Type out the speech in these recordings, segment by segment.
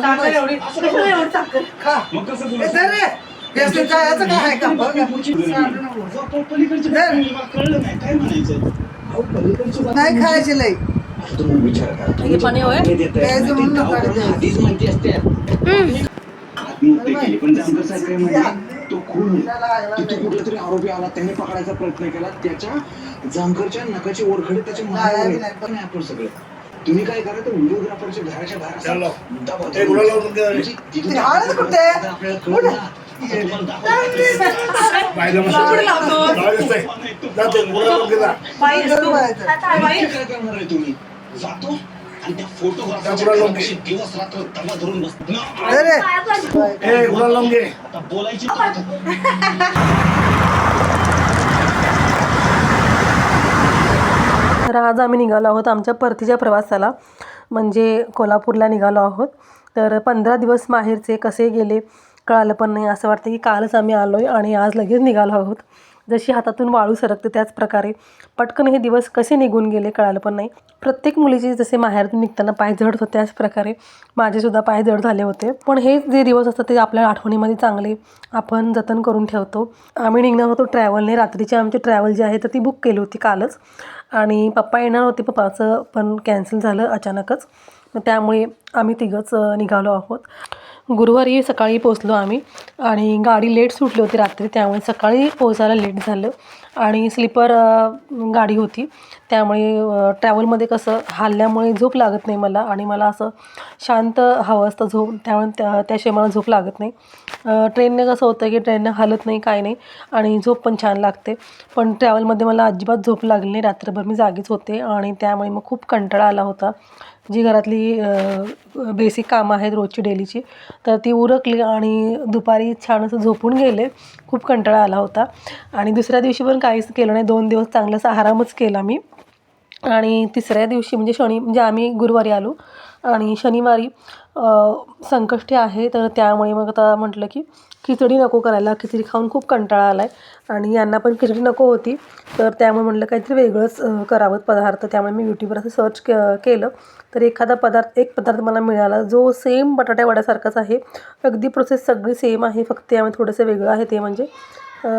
साखर एवढी कशाला एवढी साखर. खा. मग कसं हे धर रे. व्यसन जायचं काय आहे का? बघ. कळलं नाही. काय म्हणायचं? अहो, पलीकडचं बाजू नाही खायचे लई. आता तुम्ही विचार करा. हे पाणी होय? तुम्ही देताय, प्यायचं म्हणून ते नका गावकऱ्यांना द्यायचं. आधीच माहिती असते. आत्महत्या केली पण जामकर साहेब काय म्हणले तो खून. तिथे कुठला तरी आरोपी आला. त्याने पकडायचा प्रयत्न केला. त्याच्या जामकरच्या नकाचे ओरखडे त्याच्या नाही, मागे नाही, पण आपण सगळे. तुम्ही काय करा तर व्हिडिओग्राफरच्या घराच्या बाहेर कुठे? तुम्ही जातो आणि त्या दिवस रात्र धरून बसतो बोलायची ताकद आहे. तर आज आम्ही निघालो आहोत आमच्या परतीच्या प्रवासाला. म्हणजे कोल्हापूरला निघालो आहोत. तर पंधरा दिवस माहेरचे कसे गेले कळालं पण नाही. असं वाटतं की कालच आम्ही आलो आहे आणि आज लगेच निघालो आहोत. जशी हातातून वाळू सरकते त्याच प्रकारे. पटकन हे दिवस कसे निघून गेले कळालं पण नाही. प्रत्येक मुलीचे जसे माहेरातून निघताना पाय जड होते त्याच प्रकारे माझेसुद्धा पाय जड झाले होते. पण हे जे दिवस असतात ते आपल्या आठवणीमध्ये चांगले आपण जतन करून ठेवतो. आम्ही निघणार होतो ट्रॅव्हलने रात्रीची आमची ट्रॅव्हल जी आहे तर ती बुक केली होती कालच. आणि पप्पा येणार होते पप्पाचं पण कॅन्सल झालं अचानकच. त्यामुळे आम्ही तिघंच निघालो आहोत. गुरुवारी सकाळी पोचलो आम्ही आणि गाडी लेट सुटली होती रात्री त्यामुळे सकाळी पोचायला लेट झालं. आणि स्लीपर गाडी होती. त्यामुळे ट्रॅव्हलमध्ये कसं हल्ल्यामुळे झोप लागत नाही मला आणि मला असं शांत हवं असतं झोप त्यामुळे त्या त्याशिवाय मला झोप लागत नाही. ट्रेनने कसं होतं की ट्रेननं हालत नाही काय नाही आणि झोप पण छान लागते. पण ट्रॅव्हलमध्ये मला अजिबात झोप लागली नाही. रात्रभर मी जागीच होते आणि त्यामुळे मग खूप कंटाळा आला होता. जी घरातली बेसिक कामं आहेत रोजची डेलीची तर ती उरकली आणि दुपारी छान असं झोपून गेले. खूप कंटाळा आला होता. आणि दुसऱ्या दिवशी पण काहीच केलं नाही. दोन दिवस चांगलासा आरामच केला मी. आणि तिसऱ्या दिवशी म्हणजे शनी म्हणजे आम्ही गुरुवारी आलो आणि शनिवारी संकष्टी आहे तर त्यामुळे मग आता म्हटलं की खिचडी नको करायला. खिचडी खाऊन खूप कंटाळा आला आहे आणि यांना पण खिचडी नको होती. तर त्यामुळे म्हटलं काहीतरी वेगळंच करावं पदार्थ. त्यामुळे मी यूट्यूबवर असं सर्च के केलं. तर एखादा पदार्थ एक पदार्थ मला मिळाला. जो सेम बटाट्या वड्यासारखाच आहे. अगदी प्रोसेस सगळी सेम आहे. फक्त यामध्ये थोडंसं वेगळं आहे ते म्हणजे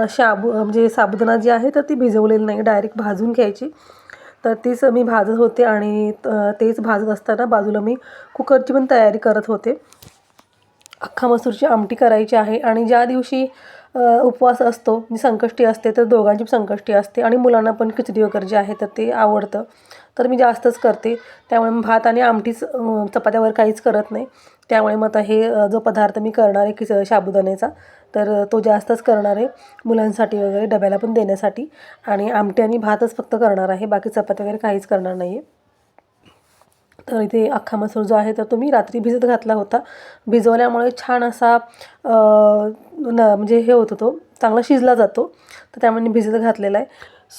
शाबू म्हणजे साबुदाणा जी आहे तर ती भिजवलेली नाही. डायरेक्ट भाजून घ्यायची. तर तीच मी भाजत होते आणि त- तेच भाजत असताना बाजूला मी कुकरची पण तयारी करत होते. अख्खा मसूरची आमटी करायची आहे आणि ज्या दिवशी उपवास असतो जी संकष्टी असते तर दोघांची पण संकष्टी असते आणि मुलांना पण खिचडी वगैरे जे आहे तर ते आवडतं. तर मी जास्तच करते. त्यामुळे भात आणि आमटीच चपात्यावर काहीच करत नाही. त्यामुळे मग आता हे जो पदार्थ मी करणार आहे खिच साबुदाण्याचा तर तो जास्तच करणार आहे मुलांसाठी वगैरे डब्याला पण देण्यासाठी. आणि आमटी आणि भातच फक्त करणार आहे बाकी चपात्या वगैरे काहीच करणार नाही आहे तर इथे अख्खा मसूर जो आहे तर तो मी रात्री भिजत घातला होता. भिजवल्यामुळे छान असा न म्हणजे हे होतो तो चांगला शिजला जातो. तर त्यामुळे भिजत घातलेला आहे.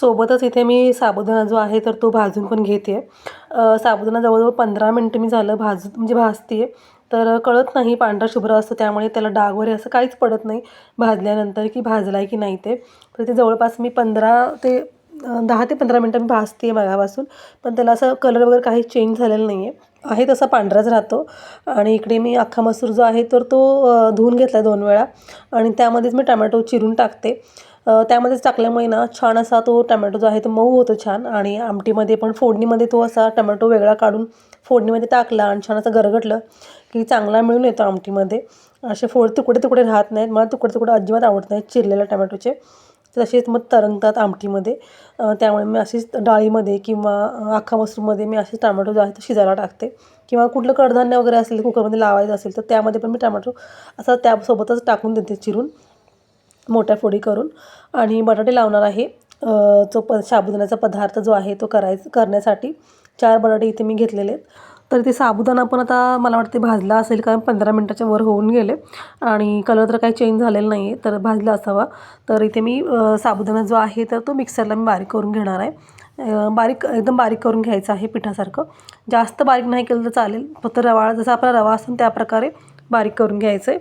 सोबतच इथे मी साबुदाणा जो आहे तर तो भाजून पण घेते. आहे साबुदाणा जवळजवळ पंधरा मिनटं मी झालं भाज म्हणजे भाजते तर कळत नाही पांढरा शुभ्र असतो त्यामुळे त्याला डाग वगैरे असं काहीच पडत नाही भाजल्यानंतर की भाजला आहे की नाही ते. तर ते जवळपास मी पंधरा ते दहा ते पंधरा मिनटं मी भाजते मगापासून पण त्याला असं कलर वगैरे काही चेंज झालेलं नाही आहे आहे तसा पांढराच राहतो. आणि इकडे मी अख्खा मसूर जो आहे तर तो धुवून घेतला दोन वेळा. आणि त्यामध्येच मी टमॅटो चिरून टाकते. त्यामध्येच टाकल्यामुळे ना छान असा तो टमॅटो जो आहे तो मऊ होतो छान. आणि आमटीमध्ये पण फोडणीमध्ये तो असा टमॅटो वेगळा काढून फोडणीमध्ये टाकला आणि छान असं गरगटलं की चांगला मिळून येतो आमटीमध्ये. असे फोड तुकडे तुकडे राहत नाहीत. मला तुकडे तुकडे अजिबात आवडत नाहीत चिरलेल्या टमॅटोचे. तसेच मग तरंगतात आमटीमध्ये. त्यामुळे मी अशीच डाळीमध्ये किंवा अख्खा मसूरमध्ये मी असे टमॅटो जो आहे तो शिजायला टाकते. किंवा कुठलं कडधान्य वगैरे असेल कुकरमध्ये लावायचं असेल तर त्यामध्ये पण मी टमॅटो असा त्यासोबतच टाकून देते चिरून मोठ्या फोडी करून. आणि बटाटे लावणार आहे. जो प साबुदाण्याचा पदार्थ जो आहे तो करायचा करण्यासाठी चार बटाटे इथे मी घेतलेले आहेत. तर ते साबुदाणा पण आता मला वाटते भाजला असेल कारण पंधरा मिनटाच्या वर होऊन गेले. आणि कलर तर काही चेंज झालेला नाही आहे तर भाजला असावा. तर इथे मी साबुदाणा जो आहे तर तो मिक्सरला मी बारीक करून घेणार आहे. बारीक एकदम बारीक करून घ्यायचं आहे पिठासारखं. जास्त बारीक नाही केलं तर चालेल फक्त रवा जसा आपला रवा असतो त्याप्रकारे त्या प्रकारे बारीक करून घ्यायचं आहे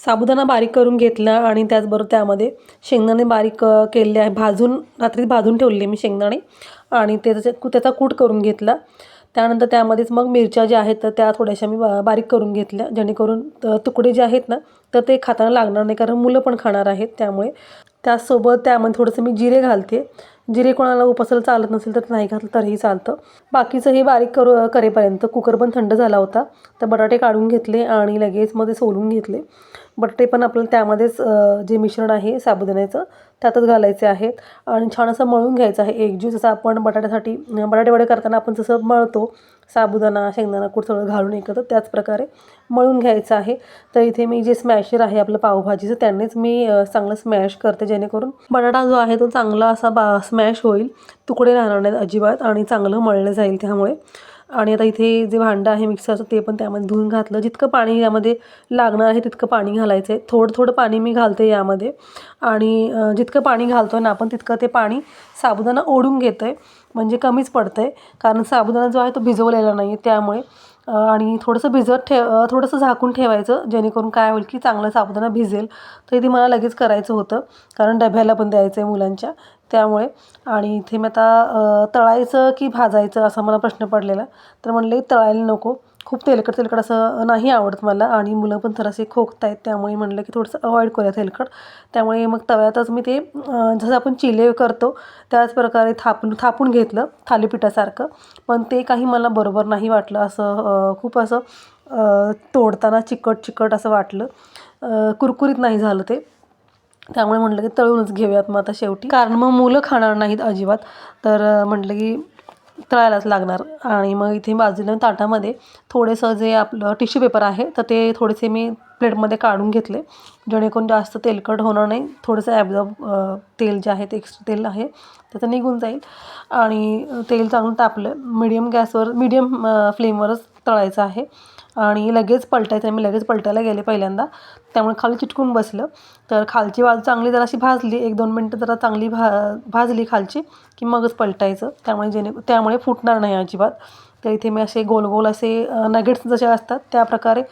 साबुदाणा बारीक करून घेतला आणि त्याचबरोबर त्यामध्ये शेंगदाणे बारीक केलेले आहे. भाजून रात्री भाजून ठेवलेले मी शेंगदाणे. आणि ते त्याचा त्याचा कूट करून घेतला. त्यानंतर त्यामध्येच मग मिरच्या ज्या आहेत तर त्या थोड्याशा मी बा बारीक करून घेतल्या. जेणेकरून तुकडे जे आहेत ना तर ते खाताना लागणार नाही. कारण मुलं पण खाणार आहेत त्यामुळे. त्यासोबत त्यामध्ये थोडंसं मी जिरे घालते. जिरे कोणाला उपासाला चालत नसेल तर नाही घातलं तरीही चालतं. बाकीचं हे बारीक करू करेपर्यंत कुकर पण थंड झाला होता. तर बटाटे काढून घेतले आणि लगेच मध्ये सोलून घेतले. बट ते पण आपल्याला त्यामध्येच जे मिश्रण आहे साबुदाण्याचं त्यातच घालायचे आहेत. आणि छान असं मळून घ्यायचं आहे. एक ज्यूस जसं आपण बटाट्यासाठी बटाटे वडे करताना आपण जसं मळतो साबुदाणा शेंगदाणा कूट सगळं घालून एकत्र त्याच प्रकारे मळून घ्यायचं आहे. तर इथे मी जे स्मॅशर आहे आपलं पावभाजीचं त्यांनीच मी चांगलं स्मॅश करते. जेणेकरून बटाटा जो आहे तो चांगला असा बा स्मॅश होईल. तुकडे राहणार नाहीत अजिबात आणि चांगलं मळलं जाईल त्यामुळे. आणि आता इथे जे भांडं आहे मिक्सरचं ते पण त्यामध्ये धुवून घातलं. जितकं पाणी यामध्ये लागणार आहे तितकं पाणी घालायचं आहे थोडं थोडं पाणी मी घालते यामध्ये. आणि जितकं पाणी घालतो आहे ना आपण तितकं ते पाणी साबुदाणा ओढून घेतं आहे म्हणजे कमीच पडतं आहे कारण साबुदाणा जो आहे तो भिजवलेला नाही आहे त्यामुळे आणि थोडंसं भिजत ठेव थोडंसं झाकून ठेवायचं जेणेकरून काय होईल की चांगलं साबुदाणा भिजेल. तर इथे मला लगेच करायचं होतं कारण डब्याला पण द्यायचं आहे मुलांच्या त्यामुळे. आणि इथे मी आता तळायचं की भाजायचं असा मला प्रश्न पडलेला. तर म्हणले तळायला नको. खूप तेलकट तेलकट असं नाही आवडत मला आणि मुलं पण थोडेसे खोकत आहेत त्यामुळे म्हणलं की थोडंसं अवॉइड करूया तेलकट. त्यामुळे मग तव्यातच मी ते जसं आपण चिले करतो त्याच प्रकारे थापून थापून घेतलं थालीपीठासारखं. पण ते काही मला बरोबर नाही वाटलं असं खूप असं तोडताना चिकट चिकट असं वाटलं. कुरकुरीत नाही झालं ते. त्यामुळे म्हटलं की तळूनच घेऊयात मग आता शेवटी. कारण मग मुलं खाणार नाहीत अजिबात. तर म्हटलं की तळायलाच लागणार. आणि मग इथे बाजूला ताटामध्ये थोडंसं जे आपलं टिश्यू पेपर आहे तर ते थोडेसे मी प्लेटमध्ये काढून घेतले. जेणेकरून जास्त तेलकट होणार नाही. थोडंसं ॲब्झॉर्ब तेल जे आहे ते एक्स्ट्रा तेल आहे त्याचं निघून जाईल. आणि तेल चांगलं तापलं. मिडियम गॅसवर मिडियम फ्लेमवरच तळायचं आहे. आणि लगेच पलटायचं मी लगेच पलटायला गेले पहिल्यांदा. त्यामुळे खाली चिटकून बसलं. तर खालची बाजू चांगली जराशी भाजली. एक दोन मिनटं जरा चांगली भा भाजली खालची की मगच पलटायचं. त्यामुळे जेणे त्यामुळे फुटणार नाही अजिबात. तर इथे मी असे गोल गोल असे नगेट्स जसे असतात त्या प्रकारे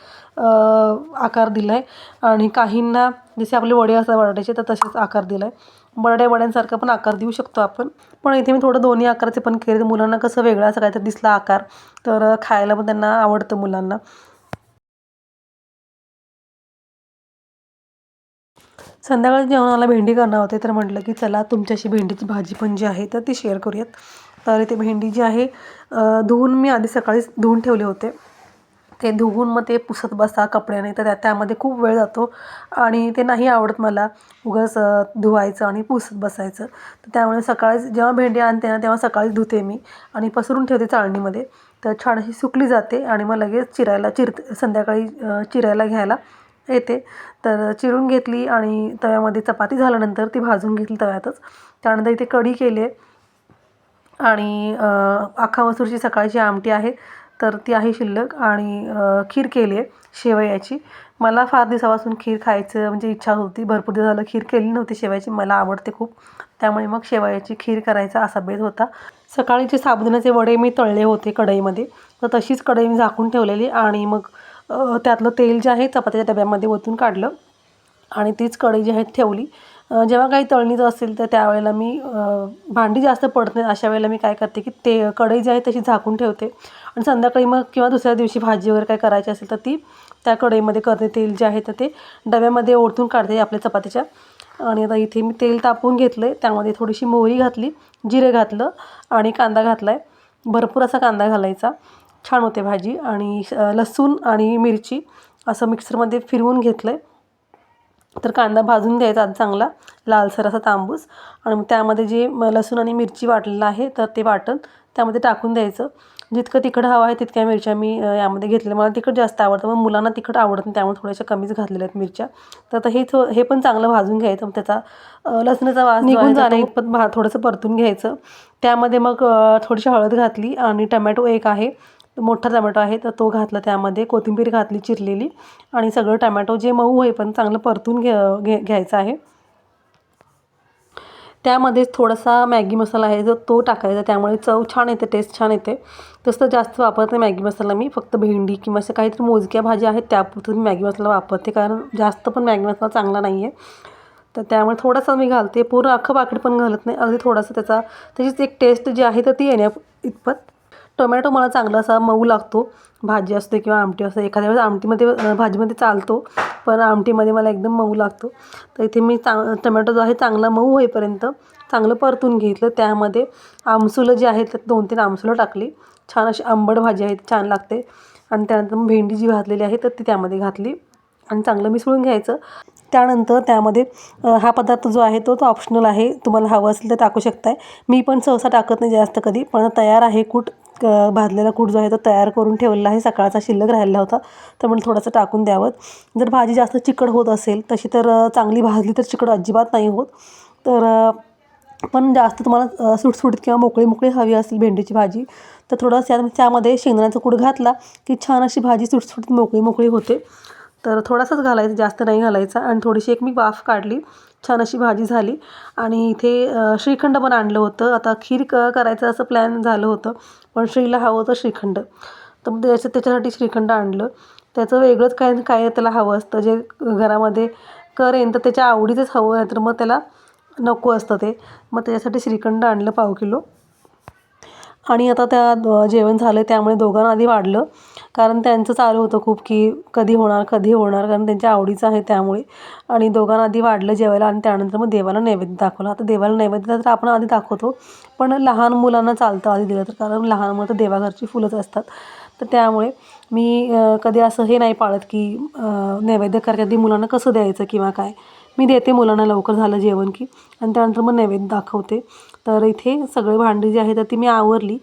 आकार दिला आहे आणि काहींना जसे आपले वडे असतात बटाट्याचे तर तसेच आकार दिला आहे बटाट्या वड्यांसारखा पण आकार देऊ शकतो आपण. पण इथे मी थोडं दोन्ही आकाराचे पण केले तर मुलांना कसं वेगळा असं काहीतरी दिसला आकार तर खायला पण त्यांना आवडतं मुलांना. संध्याकाळी जेवणाला भेंडी करणार होते तर म्हटलं की चला तुमच्याशी भेंडीची भाजी पण जी आहे तर ती शेअर करूयात. तर इथे भेंडी जी आहे धुवून मी आधी सकाळीच धुवून ठेवले होते. ते धुवून मग ते पुसत बसा कपड्याने तर त्या त्यामध्ये खूप वेळ जातो. आणि ते नाही आवडत मला उगाच धुवायचं आणि पुसत बसायचं. तर त्यामुळे सकाळीच जेव्हा भेंडी आणते ना तेव्हा सकाळीच धुते मी आणि पसरून ठेवते चाळणीमध्ये. तर छान अशी सुकली जाते आणि मग लगेच चिरायला चिर संध्याकाळी चिरायला घ्यायला येते. तर चिरून घेतली आणि तव्यामध्ये चपाती झाल्यानंतर ती भाजून घेतली तव्यातच. त्यानंतर इथे कढी केली आहे. आणि अख्खा मसूरची सकाळची आमटी आहे. तर ती आहे शिल्लक आणि खीर केली आहे शेवयाची. मला फार दिवसापासून खीर खायचं म्हणजे इच्छा होती. भरपूर दिवस झालं खीर केली नव्हती शेवयाची. मला आवडते खूप. त्यामुळे मग शेवयाची खीर करायचा असा बेत होता. सकाळीचे साबुदाण्याचे वडे मी तळले होते कढईमध्ये. तर तशीच कढई मी झाकून ठेवलेली आणि मग त्यातलं तेल जे आहे चपात्याच्या डब्यामध्ये ओतून काढलं आणि तीच कढई जी आहे ठेवली. जेव्हा काही तळणीचं असेल तर त्यावेळेला मी भांडी जास्त पडत नाही अशा वेळेला मी काय करते की ते कढई जी आहे तशी झाकून ठेवते. आणि संध्याकाळी मग किंवा दुसऱ्या दिवशी भाजी वगैरे काय करायची असेल तर ती त्या कढईमध्ये करते. तेल जे आहे तर ते डब्यामध्ये ओढून काढते आपल्या चपातीच्या. आणि आता इथे मी तेल तापवून घेतलं आहे त्यामध्ये थोडीशी मोहरी घातली जिरे घातलं आणि कांदा घातला आहे भरपूर असा कांदा घालायचा. छान होते भाजी. आणि लसूण आणि मिरची असं मिक्सरमध्ये फिरवून घेतलं आहे तर कांदा भाजून द्यायचा आधी चांगला लालसर असा तांबूस. आणि मग त्यामध्ये जे लसूण आणि मिरची वाटलेलं आहे तर ते वाटण त्यामध्ये टाकून द्यायचं. जितकं तिखट हवं आहे तितक्या मिरच्या मी यामध्ये घेतल्या. मला तिखट जास्त आवडतं मग मुलांना तिखट आवडत नाही त्यामुळे थोड्याशा कमीच घातलेल्या आहेत मिरच्या. तर आता हे थो हे पण चांगलं भाजून घ्यायचं. मग त्याचा लसणाचा वास निघून जाणे इतपत भा थोडंसं परतून घ्यायचं. त्यामध्ये मग थोडीशी हळद घातली आणि टमॅटो एक आहे. मोठा टमॅटो आहे तर तो घातला त्यामध्ये. कोथिंबीर घातली चिरलेली. आणि सगळं टमॅटो जे मऊ आहे पण चांगलं परतून घ्या घे घ्यायचं आहे. त्यामध्येच थोडासा मॅगी मसाला आहे जो तो टाकायचा. त्यामुळे चव छान येते टेस्ट छान येते. तसं जास्त वापरत नाही मॅगी मसाला मी फक्त भेंडी किंवा असं काहीतरी मोजक्या भाज्या आहेत त्यापुरतं मी मॅगी मसाला वापरते. कारण जास्त पण मॅगी मसाला चांगला नाही आहे. तर त्यामुळे थोडासा मी घालते. पूर्ण अख्खं पाकिट पण घालत नाही. अगदी थोडासा त्याचा त्याचीच एक टेस्ट जी आहे तर ती येण्या इतपत. टोमॅटो मला चांगला असा मऊ लागतो. भाजी असते किंवा आमटी असते. एखाद्या वेळेस आमटीमध्ये भाजीमध्ये चालतो पण आमटीमध्ये मला एकदम मऊ लागतो. तर इथे मी चांग टोमॅटो जो आहे चांगला मऊ होईपर्यंत चांगलं परतून घेतलं. त्यामध्ये आमसुलं जे आहेत त्यात दोन तीन आमसुलं टाकली. छान अशी आंबट भाजी आहे ती छान लागते. आणि त्यानंतर भेंडी जी भाजलेली आहे तर ती त्यामध्ये घातली. आणि चांगलं मिसळून घ्यायचं. त्यानंतर त्यामध्ये हा पदार्थ जो आहे तो तो ऑप्शनल आहे. तुम्हाला हवं असेल तर टाकू शकताय. मी पण सहसा टाकत नाही जास्त कधी पण तयार आहे कूट क भाजलेला कूट जो आहे तो तयार करून ठेवलेला आहे. सकाळचा शिल्लक राहिला होता. तर म्हणून थोडंसं टाकून द्यावं. जर भाजी जास्त चिकट होत असेल तशी तर चांगली भाजली तर चिकट अजिबात नाही होत. तर पण जास्त तुम्हाला सुटसुटीत किंवा मोकळी मोकळी हवी असेल भेंडीची भाजी तर थोडं त्या त्यामध्ये शेंगदाण्याचा कूट घातला की छान अशी भाजी सुटसुटीत मोकळी मोकळी होते. तर थोडासाच घालायचं जास्त नाही घालायचा. आणि थोडीशी एक मी वाफ काढली. छान अशी भाजी झाली. आणि इथे श्रीखंड पण आणलं होतं. आता खीर क करायचं असं प्लॅन झालं होतं. पण श्रीला हवं होतं श्रीखंड. तर मग त्याच्या त्याच्यासाठी श्रीखंड आणलं. त्याचं वेगळंच काय काय त्याला हवं असतं. जे घरामध्ये करेन तर त्याच्या आवडीचंच हवं. आहे तर मग त्याला नको असतं ते. मग त्याच्यासाठी श्रीखंड आणलं पाव किलो. आणि आता त्या जेवण झालं. त्यामुळे दोघांना आधी वाढलं. कारण त्यांचं चालू होतं खूप की कधी होणार कधी होणार कारण त्यांच्या आवडीचं आहे त्यामुळे. आणि दोघांना आधी वाढलं जेवायला आणि त्यानंतर मग देवाला नैवेद्य दाखवला. आता देवाला नैवेद्य तर आपण आधी दाखवतो पण लहान मुलांना चालतं आधी दिलं तर कारण लहान मुलं तर देवाघरची फुलंच असतात. तर त्यामुळे मी कधी असं हे नाही पाळत की नैवेद्य करण्याच्या आधी मुलांना कसं द्यायचं किंवा काय. मी देते मुलांना लवकर झालं जेवण की आणि त्यानंतर मग नैवेद्य दाखवते. तर इथे सगळे भांडी जी आहेत तर ती मी आवरली.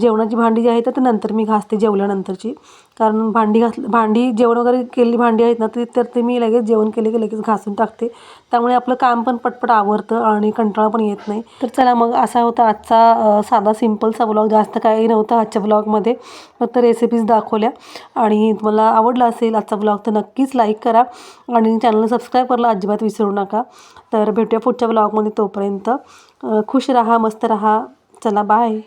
जेवणाची भांडी जी आहे तर नंतर मी घासते जेवल्यानंतरची. कारण भांडी घास भांडी जेवण वगैरे केलेली भांडी आहेत ना ती तर ते मी लगेच जेवण केले की लगेच घासून टाकते. त्यामुळे आपलं काम पण पटपट आवरतं आणि कंटाळा पण येत नाही. तर चला मग असा होता आजचा साधा सिम्पलचा ब्लॉग जास्त काही नव्हता आजच्या ब्लॉगमध्ये फक्त रेसिपीज दाखवल्या. आणि तुम्हाला आवडला असेल आजचा ब्लॉग तर नक्कीच लाईक करा. आणि चॅनलला सबस्क्राईब करायला अजिबात विसरू नका. तर भेटूया पुढच्या ब्लॉगमध्ये तोपर्यंत. खुश राहा मस्त राहा. चला बाय